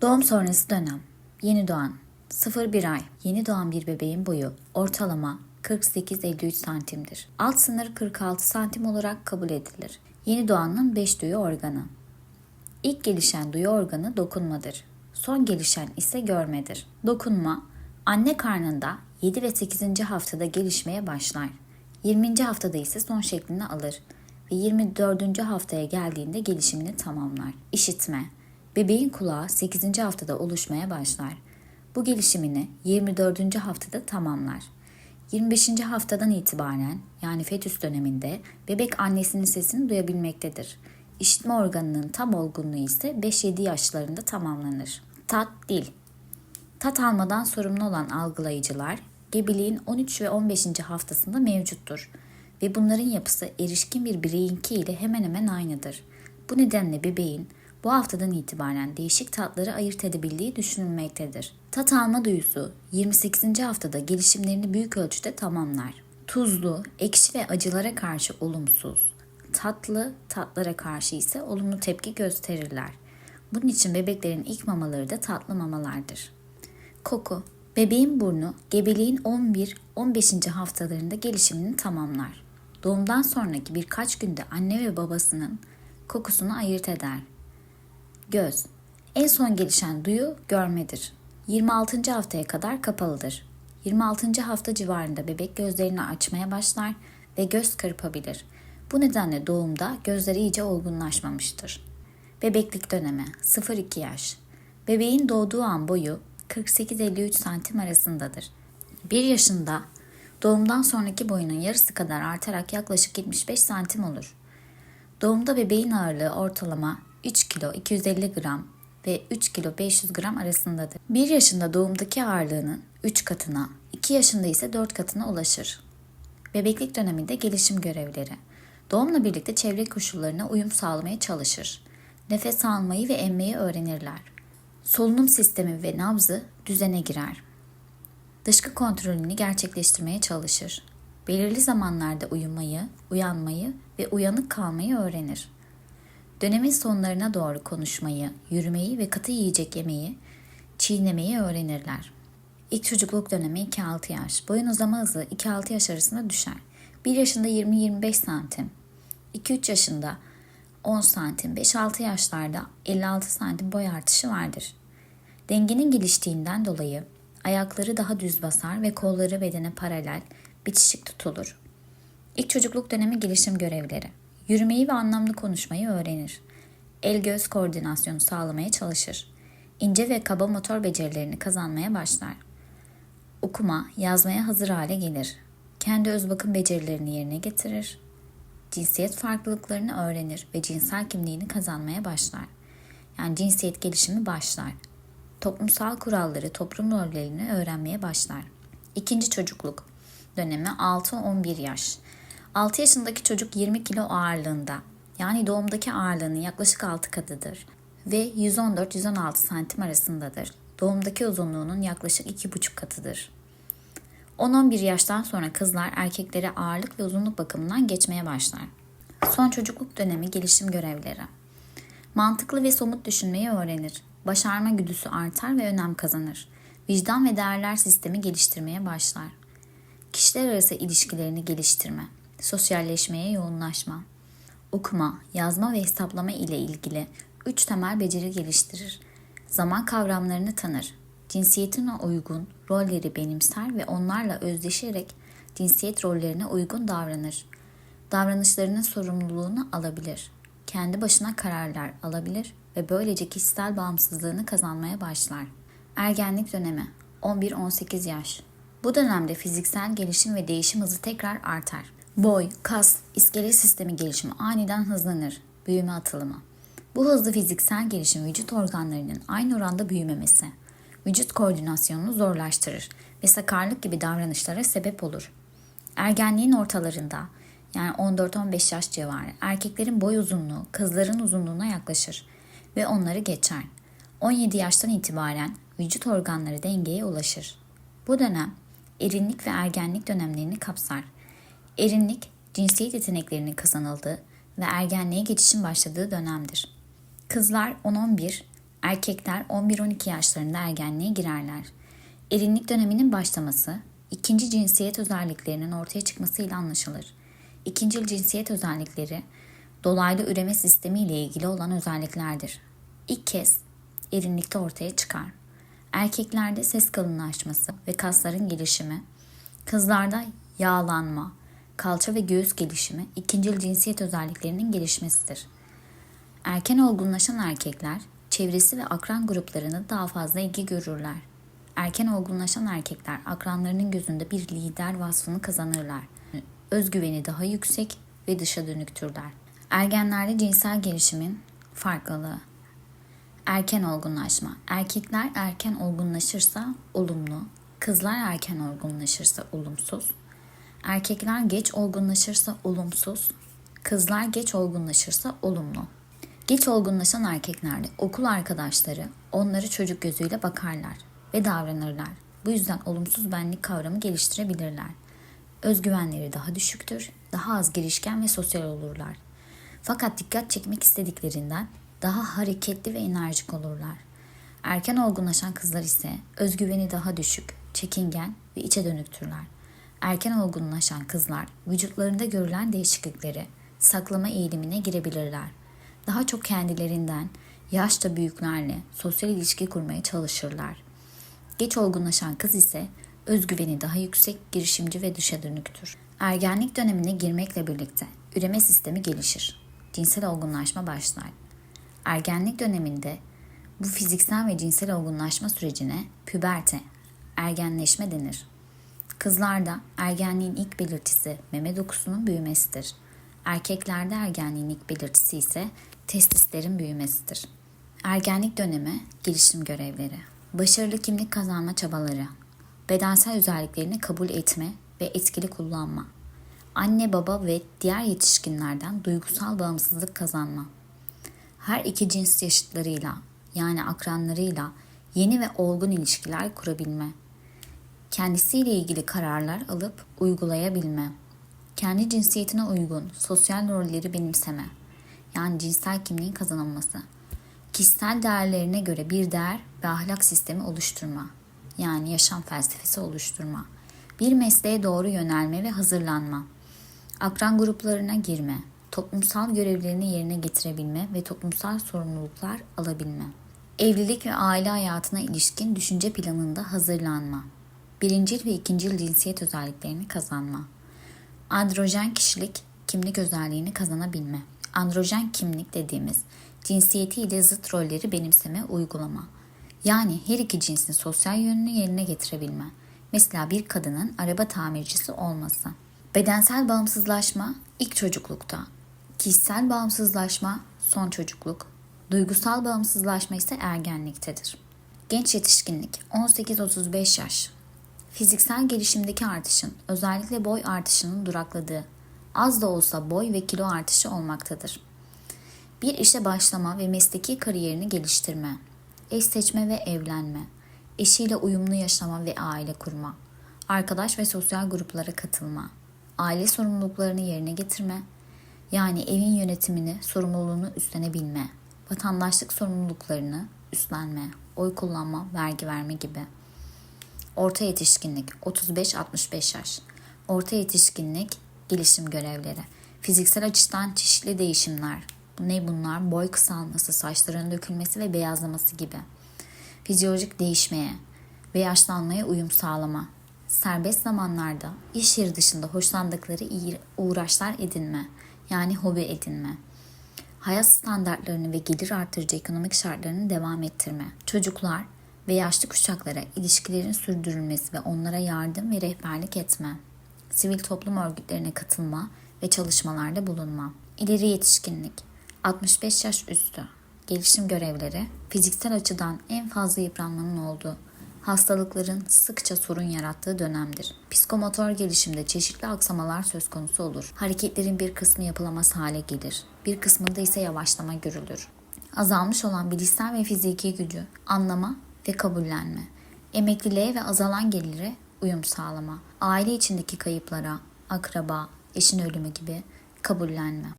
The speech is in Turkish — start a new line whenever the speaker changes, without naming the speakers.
Doğum sonrası dönem. Yeni doğan. 0-1 ay. Yeni doğan bir bebeğin boyu ortalama 48-53 santimdir. Alt sınır 46 santim olarak kabul edilir. Yeni doğanın 5 duyu organı. İlk gelişen duyu organı dokunmadır. Son gelişen ise görmedir. Dokunma, anne karnında 7 ve 8. haftada gelişmeye başlar. 20. haftada ise son şeklini alır ve 24. haftaya geldiğinde gelişimini tamamlar. İşitme, bebeğin kulağı 8. haftada oluşmaya başlar. Bu gelişimini 24. haftada tamamlar. 25. haftadan itibaren yani fetüs döneminde bebek annesinin sesini duyabilmektedir. İşitme organının tam olgunluğu ise 5-7 yaşlarında tamamlanır. Tat, dil. Tat almadan sorumlu olan algılayıcılar gebeliğin 13 ve 15. haftasında mevcuttur ve bunların yapısı erişkin bir bireyinki ile hemen hemen aynıdır. Bu nedenle bebeğin bu haftadan itibaren değişik tatları ayırt edebildiği düşünülmektedir. Tat alma duyusu 28. haftada gelişimlerini büyük ölçüde tamamlar. Tuzlu, ekşi ve acılara karşı olumsuz, tatlı tatlara karşı ise olumlu tepki gösterirler. Bunun için bebeklerin ilk mamaları da tatlı mamalardır. Koku Bebeğin burnu gebeliğin 11-15. haftalarında gelişimini tamamlar. Doğumdan sonraki birkaç günde anne ve babasının kokusunu ayırt eder. Göz En son gelişen duyu görmedir. 26. haftaya kadar kapalıdır. 26. hafta civarında bebek gözlerini açmaya başlar ve göz kırpabilir. Bu nedenle doğumda gözleri iyice olgunlaşmamıştır. Bebeklik dönemi 0-2 yaş. Bebeğin doğduğu an boyu 48-53 santim arasındadır. 1 yaşında doğumdan sonraki boyunun yarısı kadar artarak yaklaşık 75 santim olur. Doğumda bebeğin ağırlığı ortalama 3 kilo 250 gram ve 3 kilo 500 gram arasındadır. 1 yaşında doğumdaki ağırlığının 3 katına, 2 yaşında ise 4 katına ulaşır. Bebeklik döneminde gelişim görevleri. Doğumla birlikte çevre koşullarına uyum sağlamaya çalışır. Nefes almayı ve emmeyi öğrenirler. Solunum sistemi ve nabzı düzene girer. Dışkı kontrolünü gerçekleştirmeye çalışır. Belirli zamanlarda uyumayı, uyanmayı ve uyanık kalmayı öğrenir. Dönemin sonlarına doğru konuşmayı, yürümeyi ve katı yiyecek yemeyi, çiğnemeyi öğrenirler. İlk çocukluk dönemi 2-6 yaş. Boyun uzama hızı 2-6 yaş arasında düşer. 1 yaşında 20-25 santim. 2-3 yaşında 10 santim, 5-6 yaşlarda 56 santim boy artışı vardır. Dengenin geliştiğinden dolayı ayakları daha düz basar ve kolları bedene paralel, bitişik tutulur. İlk çocukluk dönemi gelişim görevleri. Yürümeyi ve anlamlı konuşmayı öğrenir. El-göz koordinasyonu sağlamaya çalışır. İnce ve kaba motor becerilerini kazanmaya başlar. Okuma, yazmaya hazır hale gelir. Kendi öz bakım becerilerini yerine getirir. Cinsiyet farklılıklarını öğrenir ve cinsel kimliğini kazanmaya başlar. Yani cinsiyet gelişimi başlar. Toplumsal kuralları, toplum rollerini öğrenmeye başlar. İkinci çocukluk dönemi 6-11 yaş. 6 yaşındaki çocuk 20 kilo ağırlığında yani doğumdaki ağırlığının yaklaşık 6 katıdır ve 114-116 santim arasındadır. Doğumdaki uzunluğunun yaklaşık 2,5 katıdır. 10-11 yaştan sonra kızlar erkeklere ağırlık ve uzunluk bakımından geçmeye başlar. Son çocukluk dönemi gelişim görevleri. Mantıklı ve somut düşünmeyi öğrenir. Başarma güdüsü artar ve önem kazanır. Vicdan ve değerler sistemi geliştirmeye başlar. Kişiler arası ilişkilerini geliştirme, sosyalleşmeye yoğunlaşma, okuma, yazma ve hesaplama ile ilgili üç temel beceri geliştirir. Zaman kavramlarını tanır. Cinsiyetine uygun rolleri benimser ve onlarla özdeşerek cinsiyet rollerine uygun davranır. Davranışlarının sorumluluğunu alabilir. Kendi başına kararlar alabilir ve böylece kişisel bağımsızlığını kazanmaya başlar. Ergenlik dönemi 11-18 yaş. Bu dönemde fiziksel gelişim ve değişim hızı tekrar artar. Boy, kas, iskelet sistemi gelişimi aniden hızlanır. Büyüme atılımı. Bu hızlı fiziksel gelişim vücut organlarının aynı oranda büyümemesi, vücut koordinasyonunu zorlaştırır ve sakarlık gibi davranışlara sebep olur. Ergenliğin ortalarında yani 14-15 yaş civarı erkeklerin boy uzunluğu kızların uzunluğuna yaklaşır ve onları geçer. 17 yaştan itibaren vücut organları dengeye ulaşır. Bu dönem erinlik ve ergenlik dönemlerini kapsar. Erinlik, cinsiyet yeteneklerinin kazanıldığı ve ergenliğe geçişin başladığı dönemdir. Kızlar 10-11, Erkekler 11-12 yaşlarında ergenliğe girerler. Erinlik döneminin başlaması, ikinci cinsiyet özelliklerinin ortaya çıkmasıyla anlaşılır. İkincil cinsiyet özellikleri, dolaylı üreme sistemi ile ilgili olan özelliklerdir. İlk kez erinlikte ortaya çıkar. Erkeklerde ses kalınlaşması ve kasların gelişimi, kızlarda yağlanma, kalça ve göğüs gelişimi ikincil cinsiyet özelliklerinin gelişmesidir. Erken olgunlaşan erkekler çevresi ve akran gruplarını daha fazla ilgi görürler. Erken olgunlaşan erkekler akranlarının gözünde bir lider vasfını kazanırlar. Özgüveni daha yüksek ve dışa dönüktürler. Ergenlerde cinsel gelişimin farklılığı. Erken olgunlaşma. Erkekler erken olgunlaşırsa olumlu, kızlar erken olgunlaşırsa olumsuz. Erkekler geç olgunlaşırsa olumsuz, kızlar geç olgunlaşırsa olumlu. Geç olgunlaşan erkeklerde okul arkadaşları onları çocuk gözüyle bakarlar ve davranırlar. Bu yüzden olumsuz benlik kavramı geliştirebilirler. Özgüvenleri daha düşüktür, daha az girişken ve sosyal olurlar. Fakat dikkat çekmek istediklerinden daha hareketli ve enerjik olurlar. Erken olgunlaşan kızlar ise özgüveni daha düşük, çekingen ve içe dönüktürler. Erken olgunlaşan kızlar vücutlarında görülen değişiklikleri saklama eğilimine girebilirler. Daha çok kendilerinden yaşça büyüklerle sosyal ilişki kurmaya çalışırlar. Geç olgunlaşan kız ise özgüveni daha yüksek, girişimci ve dışa dönüktür. Ergenlik dönemine girmekle birlikte üreme sistemi gelişir. Cinsel olgunlaşma başlar. Ergenlik döneminde bu fiziksel ve cinsel olgunlaşma sürecine püberte, ergenleşme denir. Kızlarda ergenliğin ilk belirtisi meme dokusunun büyümesidir. Erkeklerde ergenliğin ilk belirtisi ise testislerin büyümesidir. Ergenlik dönemi gelişim görevleri, başarılı kimlik kazanma çabaları, bedensel özelliklerini kabul etme ve etkili kullanma, anne baba ve diğer yetişkinlerden duygusal bağımsızlık kazanma, her iki cins yaşıtlarıyla yani akranlarıyla yeni ve olgun ilişkiler kurabilme, kendisiyle ilgili kararlar alıp uygulayabilme, kendi cinsiyetine uygun sosyal rolleri benimseme, yani cinsel kimliğin kazanılması, kişisel değerlerine göre bir değer ve ahlak sistemi oluşturma, yani yaşam felsefesi oluşturma, bir mesleğe doğru yönelme ve hazırlanma, akran gruplarına girme, toplumsal görevlerini yerine getirebilme ve toplumsal sorumluluklar alabilme. Evlilik ve aile hayatına ilişkin düşünce planında hazırlanma. Birincil ve ikincil cinsiyet özelliklerini kazanma. Androjen kişilik, kimlik özelliğini kazanabilme. Androjen kimlik dediğimiz cinsiyetiyle zıt rolleri benimseme, uygulama. Yani her iki cinsin sosyal yönünü yerine getirebilme. Mesela bir kadının araba tamircisi olması. Bedensel bağımsızlaşma ilk çocuklukta, kişisel bağımsızlaşma son çocukluk, duygusal bağımsızlaşma ise ergenliktedir. Genç yetişkinlik 18-35 yaş. Fiziksel gelişimdeki artışın, özellikle boy artışının durakladığı, az da olsa boy ve kilo artışı olmaktadır. Bir işe başlama ve mesleki kariyerini geliştirme, eş seçme ve evlenme, eşiyle uyumlu yaşama ve aile kurma, arkadaş ve sosyal gruplara katılma, aile sorumluluklarını yerine getirme, yani evin yönetimini, sorumluluğunu üstlenebilme, vatandaşlık sorumluluklarını üstlenme, oy kullanma, vergi verme gibi. Orta yetişkinlik 35-65 yaş. Orta yetişkinlik gelişim görevleri. Fiziksel açıdan çeşitli değişimler. Ne bunlar? Boy kısalması, saçların dökülmesi ve beyazlaması gibi. Fizyolojik değişmeye ve yaşlanmaya uyum sağlama. Serbest zamanlarda iş yeri dışında hoşlandıkları uğraşlar edinme yani hobi edinme. Hayat standartlarını ve gelir artırıcı ekonomik şartlarını devam ettirme. Çocuklar ve yaşlı kuşaklara ilişkilerin sürdürülmesi ve onlara yardım ve rehberlik etme. Sivil toplum örgütlerine katılma ve çalışmalarda bulunma. İleri yetişkinlik 65 yaş üstü. Gelişim görevleri fiziksel açıdan en fazla yıpranmanın olduğu hastalıkların sıkça sorun yarattığı dönemdir. Psikomotor gelişimde çeşitli aksamalar söz konusu olur. Hareketlerin bir kısmı yapılamaz hale gelir. Bir kısmında ise yavaşlama görülür. Azalmış olan bilişsel ve fiziki gücü, anlama ve kabullenme. Emekliliğe ve azalan gelire uyum sağlama. Aile içindeki kayıplara, akraba, eşin ölümü gibi kabullenme.